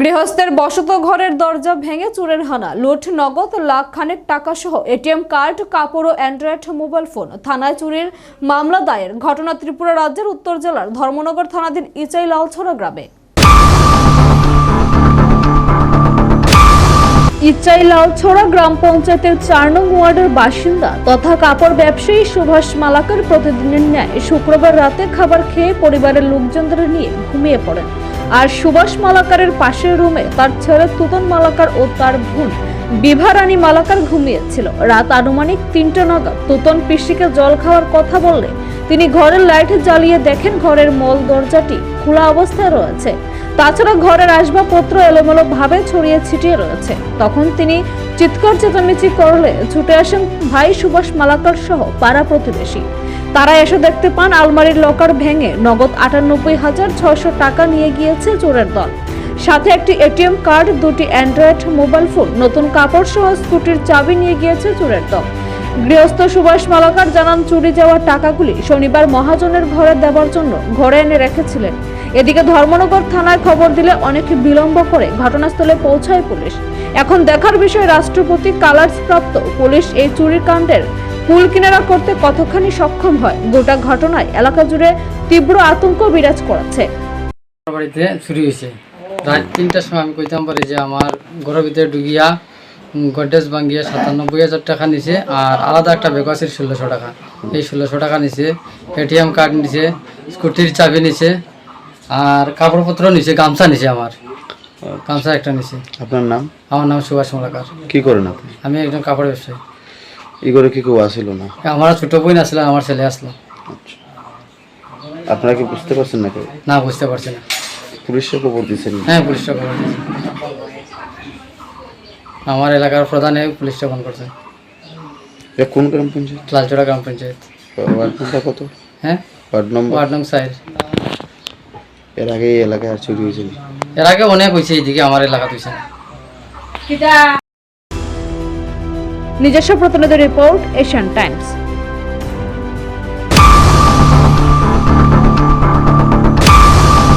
গৃহস্থের বসত ঘরের দরজা ভেঙে চুরের হানা। লুট নগদ লাখ খানেক টাকা সহ এটিএম কার্ড, কাপড় ও অ্যান্ড্রয়েড মোবাইল ফোন। থানায় চুরির মামলা দায়ের। ঘটনা ত্রিপুরা রাজ্যের উত্তর জেলার ধর্মনগর থানাধীন ইচাই লালছড়া গ্রামে। ইচ্ছাই লালছড়া গ্রাম পঞ্চায়েতের চার নং ওয়ার্ডের বাসিন্দা তথা কাপড় ব্যবসায়ী সুভাষ মালাকার প্রতিদিনের ন্যায় শুক্রবার রাতে খাবার খেয়ে পরিবারের লোকজনদের নিয়ে ঘুমিয়ে পড়েন। আর সুভাষ মালাকারের পাশের রুমে তার ছেলে তুতন মালাকার ও তার বোন। বিভা রানী মালাকার ঘুমিয়েছিল। রাত আনুমানিক তিনটে নাগাদ তুতন পিসিকে জল খাওয়ার কথা বললে তিনি ঘরের লাইট জ্বালিয়ে দেখেন ঘরের মল দরজাটি খোলা অবস্থায় রয়েছে। তাছাড়া ঘরের আসবাবপত্র এলোমেলো ভাবে ছড়িয়ে ছিটিয়ে রয়েছে। তখন তিনি চিৎকর চেঁচামেচি করলে ছুটে আসেন ভাই সুভাষ মালাকার সহ পাড়া প্রতিবেশী। তারা এসে দেখতে পান আলমারির লকার ভেঙে নগদ আটানব্বই হাজার ছয়শো টাকা নিয়ে গিয়েছে চোরের দল। সাথে একটি এটিএম কার্ড, দুটি অ্যান্ড্রয়েড মোবাইল ফোন, নতুন কাপড় সহ স্কুটির চাবি নিয়ে গিয়েছে চোরের দল। গৃহস্থ সুভাষ মালাকার জানান, চুরি যাওয়া টাকাগুলি শনিবার মহাজনের ঘরে দেওয়ার জন্য ঘরে এনে রেখেছিলেন। এদিকে ধর্মনগর থানায় খবর দিলে অনেক বিলম্ব করে ঘটনাস্থলে পৌঁছায় পুলিশ। এখন দেখার বিষয়, রাষ্ট্রপতি কালার্স প্রাপ্ত পুলিশ এই চুরির কাণ্ডের কুল কিনারা করতে কতখানি সক্ষম হয়, গোটা ঘটনায় এলাকা জুড়ে তীব্র আতঙ্ক বিরাজ করেছে। বাড়িতে চুরি হয়েছে। রাত তিনটার সময় আমি কইতাম পারি যে আমার ঘরের ভিতরে ঢুকিয়া গডরেজ ভাঙ্গিয়া সাতানব্বই হাজার টাকা নিছে আর আলাদা একটা ব্যাগ আছে ষোলোশো টাকা। এই ষোলোশো টাকা নিছে এটিএম কার্ড নিছে স্কুটির চাবি নিছে আর কাপড়পত্র নিছে গামছা নিছে আমার। গামছা একটা নিছে। আপনার নাম? আমার নাম সুভাষ মালাকার। কি করেন আপনি? আমি একজন কাপড় ব্যবসায়ী। ই করে কি কেউ আসিল না? আমার ছোট বোন আসলে আমার ছেলে আসলো। আপনারা কি বুঝতে পারছেন না না বুঝতে পারছি না। পুলিশে খবর দিয়েছেন? হ্যাঁ পুলিশটা খবর দিয়েছে। আমার এলাকার প্রধানে পুলিশটা ফোন করছে। এটা কোন গ্রাম পঞ্চায়েত? লালচড়া গ্রাম পঞ্চায়েত। ওয়ার্ড নম্বর কত? হ্যাঁ? Ward number? ওয়ার্ড নং সাইড। এর আগে এই এলাকায় আর চুরি হয়েছিল? এর আগে অনেক হয়েছে এইদিকে আমার এলাকা তুইছে নিজস্ব প্রতিনিধি রিপোর্ট এশিয়ান টাইমস।